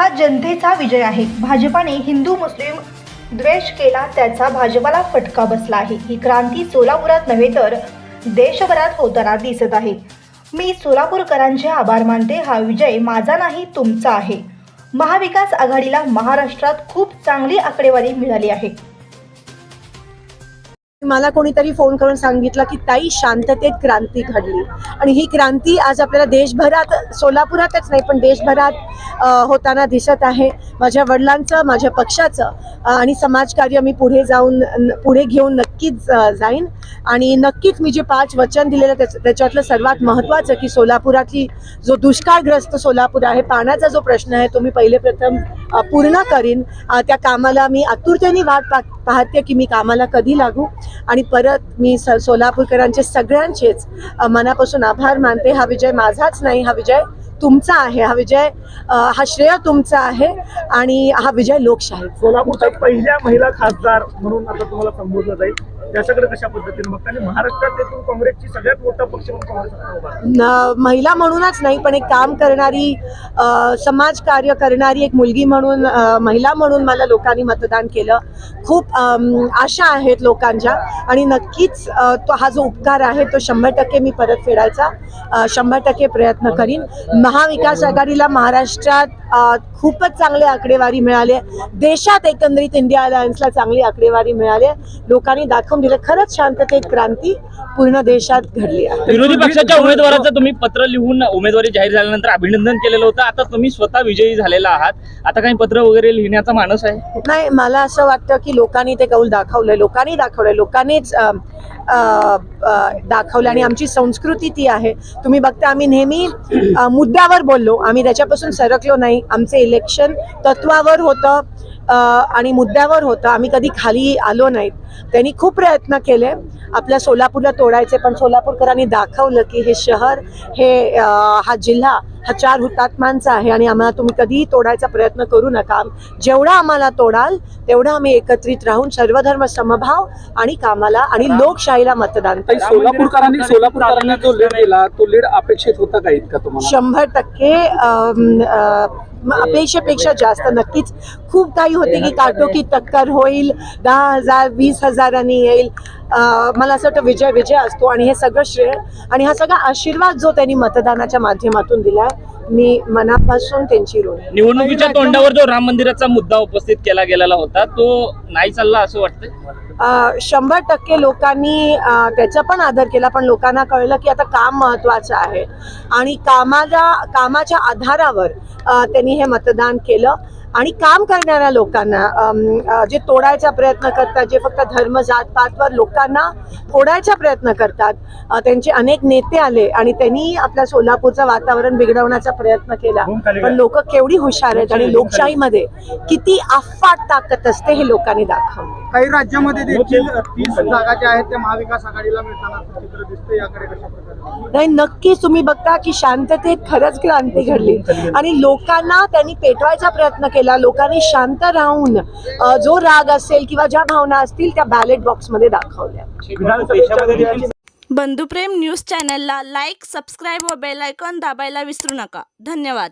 हा जनतेचा विजय आहे. भाजपाने हिंदू मुस्लिम द्वेष केला त्याचा भाजपाला फटका बसला आहे. ही क्रांती सोलापुरात नव्हे तर देशभरात होताना दिसत आहे. मी सोलापूरकरांचे आभार मानते. हा विजय माझा नाही तुमचा आहे. महाविकास आघाडीला महाराष्ट्रात खूप चांगली आकडेवारी मिळाली आहे. मला कोणीतरी फोन करून सांगितलं की ताई शांततेत क्रांती घडली. आणि ही क्रांती आज आपल्याला देशभरात सोलापुरातच नाही पण देशभरात होताना दिसत आहे. माझ्या वडिलांचं माझ्या पक्षाचं आणि समाजकार्य मी पुढे जाऊन पुढे घेऊन नक्कीच जाईन. आणि नक्कीच मी जे पाच वचन दिलेलं त्याच- त्याच्यातलं सर्वात महत्त्वाचं की सोलापुरातली जो दुष्काळग्रस्त सोलापूर आहे पाण्याचा जो प्रश्न आहे तो मी पहिले प्रथम पूर्ण करीन. त्या कामाला मी आतुरतेने वाट पा पाहते की मी कामाला कधी लागू. आणि परत मी स सोलापूरकरांचे सगळ्यांचेच मनापासून आभार मानते. हा विजय माझाच नाही हा विजय तुमचा आहे हा विजय हा श्रेय तुमचा आहे आणि हा विजय लोकशाही. सोलापूरच्या पहिल्या महिला खासदार म्हणून आता तुम्हाला संबोधलं जाईल. त्याच्याकडे कशा पद्धतीने बघता? आणि महाराष्ट्रात एकूण काँग्रेसची सगळ्यात मोठा पक्ष म्हणून काँग्रेस आता उभा आहे. न- महिला म्हणूनच नाही पण एक काम करणारी अ, समाजकार्य करणारी एक मुलगी म्हणून महिला म्हणून मला लोकांनी मतदान केलं. खूप आशा आहेत लोकांच्या आणि नक्कीच तो हा जो उपकार आहे तो शंभर टक्के मी परत फेडायचा शंभर टक्के प्रयत्न करीन. महाविकास आघाडीला महाराष्ट्रात खूपच चांगली आकडेवारी मिळाली आहे. देशात एकंदरीत इंडिया अलायन्सला चांगली आकडेवारी मिळाली आहे. लोकांनी दाखवून दिलं खरंच शांततेत क्रांती पूर्ण देशात घडली आहे. विरोधी पक्षाच्या उमेदवाराचं तुम्ही पत्र लिहून उमेदवारी जाहीर झाल्यानंतर अभिनंदन केलेलं होतं. आता तुम्ही स्वतः विजयी झालेला आहात. आता काही पत्र वगैरे लिहिण्याचा मानस आहे? नाही मला असं वाटतं की लोकांनी ते कौल दाखवलंय. लोकांनी दाखवलंय. लोकांनीच दाखवलं आणि आमची संस्कृती ती आहे. तुम्ही बघता आम्ही नेहमी मुद्द्यावर बोललो. आम्ही त्याच्यापासून सरकलो नाही. आमचे इलेक्शन तत्वावर होतं आणि मुद्द्यावर होतं. आम्ही कधी खाली आलो नाहीत. त्यांनी खूप प्रयत्न केले. आपल्या सोलापूरला तोडायचे पण सोलापूरकरांनी दाखवलं की हे शहर हे हा जिल्हा हा चार हुतात्मांचा आहे आणि आम्हाला तुम्ही कधीही तोडायचा प्रयत्न करू नका. जेवढा आम्हाला तोडाल तेवढा आम्ही एकत्रित राहून सर्वधर्म समभाव आणि कामाला आणि लोकशाहीला मतदान. सोलापूरकरांनी सोलापूरकरांनी जो लीड दिला तो लीड अपेक्षित होता का इतका तुम्हाला? शंभर टक्के अपेक्षेपेक्षा जास्त. नक्कीच खूप काही होते की काटोकी टक्कर होईल दहा हजार वीस हजारांनी येईल. मला असं वाटतं विजय विजय असतो आणि हे सगळं श्रेय आणि हा सगळा आशीर्वाद जो त्यांनी मतदानाच्या माध्यमातून दिलाय मी मनापासून त्यांची ऋण. निवडणुकीच्या तोंडावर जो राम मंदिराचा मुद्दा उपस्थित केला गेलेला होता तो नाही चालला असं वाटतंय? अ, शंभर टक्के लोकांनी त्याचा पण आदर केला पण लोकांना कळलं की आता काम महत्वाचं आहे. आणि कामाला कामाच्या आधारावर त्यांनी हे मतदान केलं. आणि काम करणाऱ्या लोकांना जे तोडायचा प्रयत्न करतात जे फक्त धर्म जात पातवर लोकांना फोडायचा प्रयत्न करतात त्यांचे अनेक नेते आले आणि त्यांनी आपल्या सोलापूरचं वातावरण बिघडवण्याचा प्रयत्न केला. पण लोक केवढी हुशार आहेत आणि लोकशाहीमध्ये. किती अफाट ताकद असते हे लोकांनी दाखवलं. काही राज्यामध्ये देखील तीस जागा ज्या आहेत त्या महाविकास आघाडीला मिळताना चित्र दिसतं याकडे कशा प्रकारे नाही नक्कीच तुम्ही बघता की शांततेत खरंच क्रांती घडली. आणि लोकांना त्यांनी पेटवायचा प्रयत्न केला. लोकांनी शांत राहून जो राग असेल किंवा ज्या भावना असतील त्या बॅलेट बॉक्समध्ये दाखवल्या. बंधुप्रेम न्यूज चॅनलला लाईक सबस्क्राईब व बेल आयकॉन दाबायला विसरू नका. धन्यवाद.